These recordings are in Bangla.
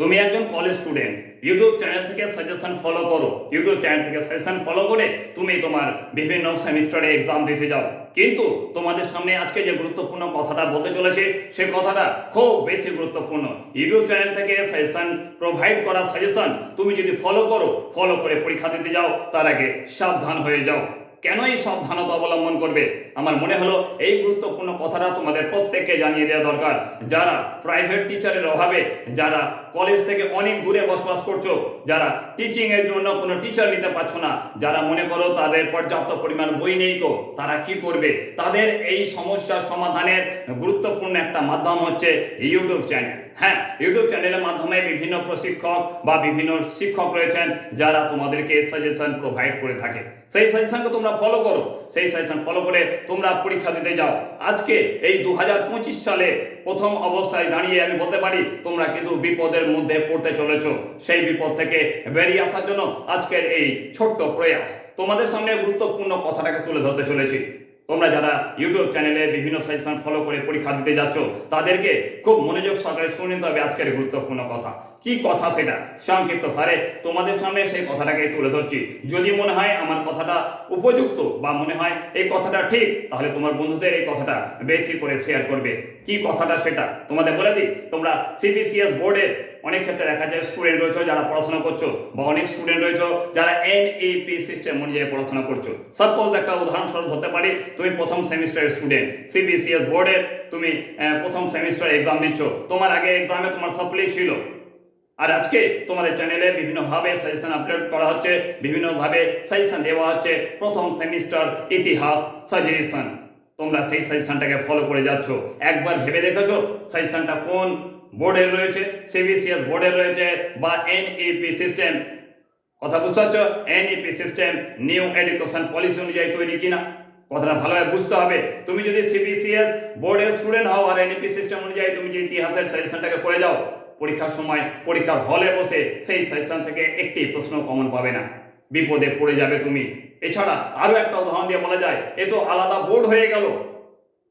তুমি একজন কলেজ স্টুডেন্ট ইউটিউব চ্যানেল থেকে সাজেশন ফলো করো। ইউটিউব চ্যানেল থেকে সাজেশন ফলো করে তুমি তোমার বিভিন্ন সেমিস্টারে এক্সাম দিতে যাও। কিন্তু তোমাদের সামনে আজকে যে গুরুত্বপূর্ণ কথাটা বলতে চলেছে, সে কথাটা খুব বেশি গুরুত্বপূর্ণ। ইউটিউব চ্যানেল থেকে সাজেশন প্রোভাইড করা সাজেশন তুমি যদি ফলো করো ফলো করে পরীক্ষা দিতে যাও, তার আগে সাবধান হয়ে যাও। কেন এই সাবধানতা অবলম্বন করবে? আমার মনে হলো এই গুরুত্বপূর্ণ কথাটা তোমাদের প্রত্যেককে জানিয়ে দেওয়া দরকার। যারা প্রাইভেট টিচারের অভাবে, যারা কলেজ থেকে অনেক দূরে বসবাস করছ, যারা টিচিং এর জন্য কোনো টিচার নিতে পারছ না, যারা মনে করো তাদের পর্যাপ্ত পরিমাণ বই নেই কো তারা কি করবে? তাদের এই সমস্যার সমাধানের গুরুত্বপূর্ণ একটা মাধ্যম হচ্ছে ইউটিউব চ্যানেল হ্যাঁ ইউটিউব চ্যানেলের মাধ্যমে বিভিন্ন প্রশিক্ষক বা বিভিন্ন শিক্ষক রয়েছেন, যারা তোমাদেরকে সাজেশন প্রোভাইড করে থাকে। সেই সাজেশনকে তোমরা ফলো করো। সেই সাজেশন ফলো করে তোমরা পরীক্ষা দিতে যাও। আজকে এই দু হাজার পঁচিশ সালে প্রথম অবস্থায় দাঁড়িয়ে আমি বলতে পারি, তোমরা কিন্তু বিপদের মধ্যে পড়তে চলেছ। সেই বিপদ থেকে বেরিয়ে আসার জন্য আজকের এই ছোট্ট প্রয়াস। তোমাদের সামনে গুরুত্বপূর্ণ কথাটাকে তুলে ধরতে চলেছি। তোমরা যারা ইউটিউব চ্যানেলে বিভিন্ন সাজেশন ফলো করে পরীক্ষা দিতে যাচ্ছ, তাদেরকে খুব মনোযোগ সহকারে শুনে নিতে হবে আজকের গুরুত্বপূর্ণ কথা। কি কথা সেটা? সংক্ষিপ্ত সারে তোমাদের সামনে সেই কথাটাকে তুলে ধরছি। যদি মনে হয় আমার কথাটা উপযুক্ত বা মনে হয় এই কথাটা ঠিক, তাহলে তোমার বন্ধুদের এই কথাটা বেশি করে শেয়ার করবে। কি কথাটা সেটা? তোমাদের বলে দিই, তোমরা সিবিসিএস বোর্ডের অনেক ক্ষেত্রে দেখা যায় স্টুডেন্ট রয়েছে যারা পড়াশোনা করছ বা অনেক স্টুডেন্ট রয়েছে যারা এনইপি সিস্টেম অনুযায়ী পড়াশোনা করছ। সাপোজ একটা উদাহরণস্বরূপ ধরতে পারি, তুমি প্রথম সেমিস্টারের স্টুডেন্ট সিবিসিএস বোর্ডের তুমি প্রথম সেমিস্টার এক্সাম দিচ্ছ। তোমার আগে এক্সামে তোমার সাপ্লি ছিল। আর আজকে তোমাদের চ্যানেলে বিভিন্নভাবে সাজেশন আপলোড করা হচ্ছে, বিভিন্নভাবে সাজেশন দেওয়া হচ্ছে, প্রথম সেমিস্টার ইতিহাস সাজেশন তোমরা সেই সাজেশনটাকে ফলো করে যাচ্ছ। একবার ভেবে দেখেছ সাজেশনটা কোন? বোর্ডের রয়েছে সিবিসিএস বোর্ডের রয়েছে, বা এনইপি সিস্টেম কথা বুঝতে পারছ? NEP system new education policy অনুযায়ী তৈরি কিনা? কথাটা ভালোভাবে বুঝতে হবে। তুমি যদি সিবিসিএস বোর্ডের স্টুডেন্ট হও আর এনইপি সিস্টেম অনুযায়ী তুমি যে ইতিহাসের সাজেশনটাকে করে যাও, পরীক্ষার সময় পরীক্ষার হলে বসে সেই সাজেশন থেকে একটি প্রশ্ন কমন পাবে না। বিপদে পড়ে যাবে তুমি। এছাড়া আরও একটা উদাহরণ দিয়ে বলা যায়, এ তো আলাদা বোর্ড হয়ে গেল।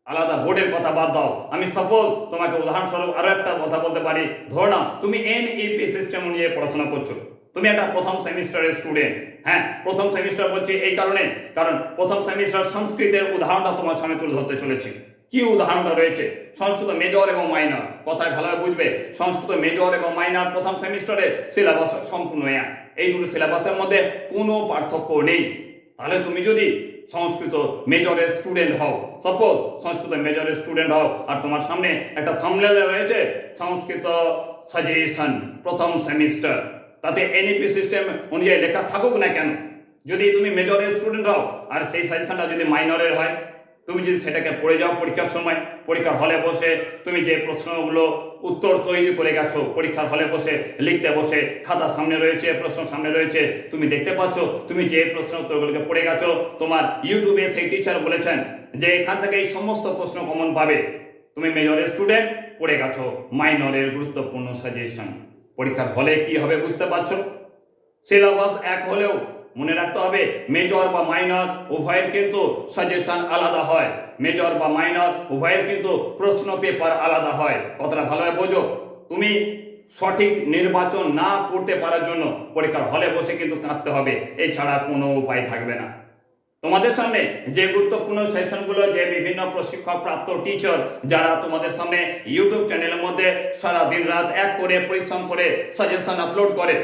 আলাদা বোর্ডের কথা বাদ দাও। আমি সাপোজ তোমাকে উদাহরণস্বরূপ আরও একটা কথা বলতে পারি। ধর নাও, তুমি এনইপি সিস্টেম নিয়ে পড়াশোনা করছ। তুমি একটা প্রথম সেমিস্টারের স্টুডেন্ট হ্যাঁ? প্রথম সেমিস্টার বলছি এই কারণে, কারণ প্রথম সেমিস্টার সংস্কৃতের উদাহরণটা তোমার সামনে তুলে ধরতে চলেছি। কি উদাহরণটা রয়েছে? সংস্কৃত মেজর এবং মাইনর কথায় ভালোভাবে বুঝবে? সংস্কৃত মেজর এবং মাইনর প্রথম সেমিস্টারে সিলেবাস সম্পূর্ণ এক। এই দুটো সিলেবাসের মধ্যে কোনো পার্থক্য নেই। তাহলে তুমি যদি সংস্কৃত মেজরের স্টুডেন্ট হও। সাপোজ সংস্কৃত মেজরের স্টুডেন্ট হও আর তোমার সামনে একটা থামলেলে রয়েছে সংস্কৃত সাজেশন প্রথম সেমিস্টার তাতে এনইপি সিস্টেম অনুযায়ী লেখা থাকুক না কেন? যদি তুমি মেজরের স্টুডেন্ট হও আর সেই সাজেশনটা যদি মাইনরের হয়, তুমি যদি সেটাকে পড়ে যাও পরীক্ষার সময়, পরীক্ষার হলে বসে তুমি যে প্রশ্নগুলো উত্তর তৈরি করে গেছো। পরীক্ষার হলে বসে, লিখতে বসে, খাতা সামনে রয়েছে, প্রশ্ন সামনে রয়েছে। তুমি দেখতে পাচ্ছ, তুমি যে প্রশ্ন উত্তরগুলোকে পড়ে গেছো, তোমার ইউটিউবে সেই টিচার বলেছেন যে এখান থেকে এই সমস্ত প্রশ্ন কমন পাবে। তুমি মেজরের স্টুডেন্ট পড়ে গেছো। মাইনরের গুরুত্বপূর্ণ সাজেশন পরীক্ষার হলে কি হবে বুঝতে পারছ? সিলেবাস এক হলেও মনে রাখতে হবে মেজর বা মাইনর উভয়ের কিন্তু সাজেশন আলাদা হয়। মেজর বা মাইনর উভয়ের কিন্তু প্রশ্ন পেপার আলাদা হয়। কথাটা ভালোভাবে বোঝো। তুমি সঠিক নির্বাচন না করতে পারার জন্য পরীক্ষার হলে বসে কিন্তু কাঁদতে হবে। এছাড়া কোনো উপায় থাকবে না। তোমাদের সামনে যে গুরুত্বপূর্ণ সেশনগুলো যে বিভিন্ন প্রশিক্ষক প্রাপ্ত টিচার যারা তোমাদের সামনে ইউটিউব চ্যানেলের মধ্যে সারা দিন রাত এক করে পরিশ্রম করে সাজেশন আপলোড করে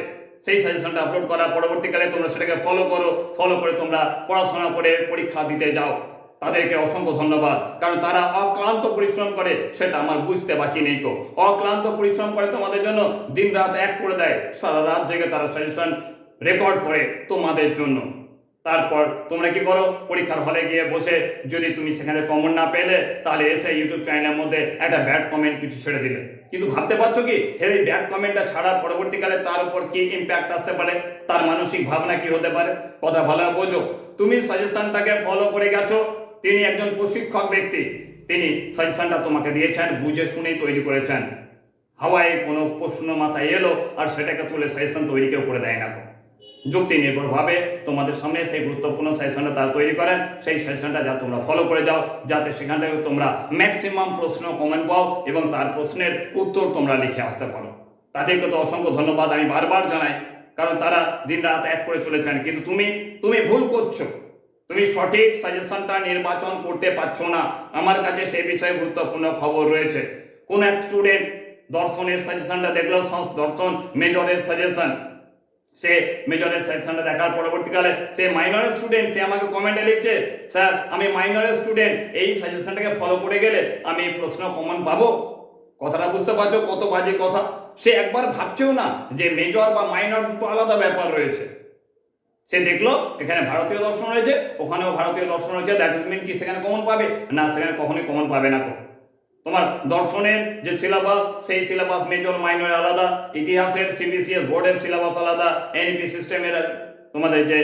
সেই সাজেশনটা আপলোড করা পরবর্তীকালে তোমরা সেটাকে ফলো করো ফলো করে তোমরা পড়াশোনা করে পরীক্ষা দিতে যাও। তাদেরকে অসংখ্য ধন্যবাদ। কারণ তারা অক্লান্ত পরিশ্রম করে, সেটা আমার বুঝতে বাকি নেই কো অক্লান্ত পরিশ্রম করে তোমাদের জন্য দিন রাত এক করে দেয়, সারা রাত জেগে তারা সাজেশন রেকর্ড করে তোমাদের জন্য। তারপর তোমরা কি করো? পরীক্ষার হলে গিয়ে বসে যদি তুমি সেখানে কমন না পেলে, তাহলে এসে ইউটিউব চ্যানেলের মধ্যে একটা ব্যাড কমেন্ট কিছু ছেড়ে দিলে। কিন্তু ভাবতে পারছ কি? হে, এই ব্যাড কমেন্টটা ছাড়ার পরবর্তীকালে তার উপর কি ইম্প্যাক্ট আসতে পারে? তার মানসিক ভাবনা কি হতে পারে? কথা ভালো বোঝো। তুমি সাজেশনটাকে ফলো করে গেছো। তিনি একজন প্রশিক্ষক ব্যক্তি। তিনি সাজেশনটা তোমাকে দিয়েছেন, বুঝে শুনেই তৈরি করেছেন। হাওয়ায় কোনো প্রশ্ন মাথায় এলো আর সেটাকে তুলে সাজেশন তৈরি কেউ করে দেয় না। যুক্তি নির্ভরভাবে তোমাদের সামনে সেই গুরুত্বপূর্ণ সেশনটা তারা তৈরি করেন। সেই সেশনটা যা তোমরা ফলো করে যাও, যাতে সেখান থেকে তোমরা ম্যাক্সিমাম প্রশ্ন কমেন্ট পাও এবং তার প্রশ্নের উত্তর তোমরা লিখে আসতে পারো। তাদেরকে তো অসংখ্য ধন্যবাদ আমি বারবার জানাই, কারণ তারা দিন রাত এক করে চলেছেন। কিন্তু তুমি তুমি ভুল করছ। তুমি সঠিক সাজেশনটা নির্বাচন করতে পারছ না। আমার কাছে সেই বিষয়ে গুরুত্বপূর্ণ খবর রয়েছে। কোন এক স্টুডেন্ট দর্শনের সাজেশনটা দেখল দর্শন মেজরের সাজেশন সে মেজরের সাজেশনটা দেখার পরবর্তীকালে সে মাইনরের স্টুডেন্ট সে আমাকে কমেন্টে লিখছে স্যার আমি মাইনরের স্টুডেন্ট এই সাজেশনটাকে ফলো করে গেলে আমি প্রশ্ন কমন পাবো? কথাটা বুঝতে পারছ, কত বাজে কথা। সে একবার ভাবছেও না যে মেজর বা মাইনর দুটো আলাদা ব্যাপার রয়েছে। সে দেখল, এখানে ভারতীয় দর্শন রয়েছে, ওখানেও ভারতীয় দর্শন রয়েছে দ্যাট ইজ মিন কি, সেখানে কমন পাবে? না, সেখানে কখনোই কমন পাবে না তো। তোমার দর্শনের যে সিলেবাস সেই সিলেবাস মেজর মাইনর আলাদা, ইতিহাসের সিবিসিএস বোর্ডের সিলেবাস আলাদা এনইপি সিস্টেমের তোমাদের যে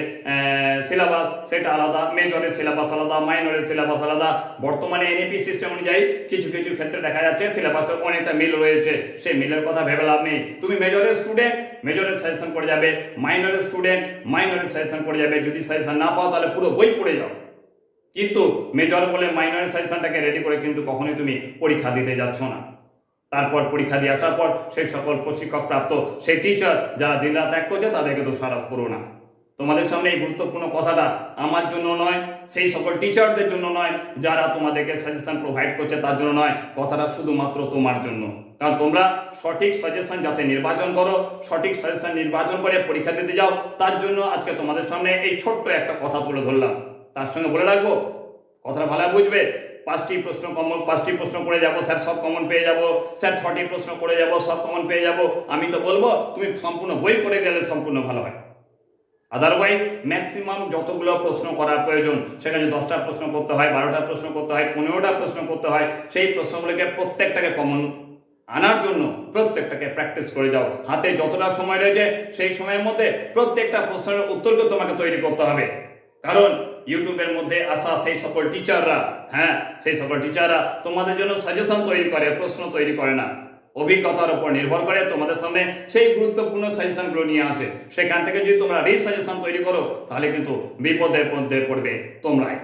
সিলেবাস সেটা আলাদা মেজরের সিলেবাস আলাদা মাইনরের সিলেবাস আলাদা। বর্তমানে এনএপি সিস্টেম অনুযায়ী কিছু কিছু ক্ষেত্রে দেখা যাচ্ছে সিলেবাসের অনেকটা মিল রয়েছে। সেই মিলের কথা ভেবে লাভ নেই। তুমি মেজরের স্টুডেন্ট মেজরের সাজেশন করে যাবে। মাইনরের স্টুডেন্ট মাইনরের সাজেশন করে যাবে। যদি সাজেশন না পাও, তাহলে পুরো বই পড়ে যাও। কিন্তু মেজর বলে মাইনর সাজেশনটাকে রেডি করে কিন্তু কখনোই তুমি পরীক্ষা দিতে যাচ্ছ না। তারপর পরীক্ষা দিয়ে আসার পর সেই সকল প্রশিক্ষক প্রাপ্ত সেই টিচার যারা দিনরাত এক করছে তাদেরকে তো সারাপ করো না। তোমাদের সামনে এই গুরুত্বপূর্ণ কথাটা আমার জন্য নয়, সেই সকল টিচারদের জন্য নয়, যারা তোমাদেরকে সাজেশন প্রোভাইড করছে তার জন্য নয়, কথাটা শুধুমাত্র তোমার জন্য। কারণ তোমরা সঠিক সাজেশন যাতে নির্বাচন করো, সঠিক সাজেশন নির্বাচন করে পরীক্ষা দিতে যাও, তার জন্য আজকে তোমাদের সামনে এই ছোট্ট একটা কথা তুলে ধরলাম। তার সঙ্গে বলে রাখব, কথাটা ভালো বুঝবে। পাঁচটি প্রশ্ন কমন পাঁচটি প্রশ্ন করে যাব, স্যার সব কমন পেয়ে যাব, স্যার ছটি প্রশ্ন করে যাব, সব কমন পেয়ে যাব। আমি তো বলব, তুমি সম্পূর্ণ বই করে গেলে সম্পূর্ণ ভালো হয়। আদারওয়াইজ ম্যাক্সিমাম যতগুলো প্রশ্ন করার প্রয়োজন, সেখানে দশটা প্রশ্ন করতে হয়, বারোটা প্রশ্ন করতে হয়, পনেরোটা প্রশ্ন করতে হয়, সেই প্রশ্নগুলোকে প্রত্যেকটাকে কমন আনার জন্য প্রত্যেকটাকে প্র্যাকটিস করে যাও। হাতে যতটা সময় রয়েছে, সেই সময়ের মধ্যে প্রত্যেকটা প্রশ্নের উত্তরকে তোমাকে তৈরি করতে হবে। কারণ ইউটিউবের মধ্যে আসা সেই সকল টিচাররা হ্যাঁ সেই সকল টিচাররা তোমাদের জন্য সাজেশন তৈরি করে, প্রশ্ন তৈরি করে না। অভিজ্ঞতার উপর নির্ভর করে তোমাদের সামনে সেই গুরুত্বপূর্ণ সাজেশনগুলো নিয়ে আসে। সেখান থেকে যদি তোমরা রি সাজেশন তৈরি করো, তাহলে কিন্তু বিপদের মধ্যে পড়বে তোমরাই।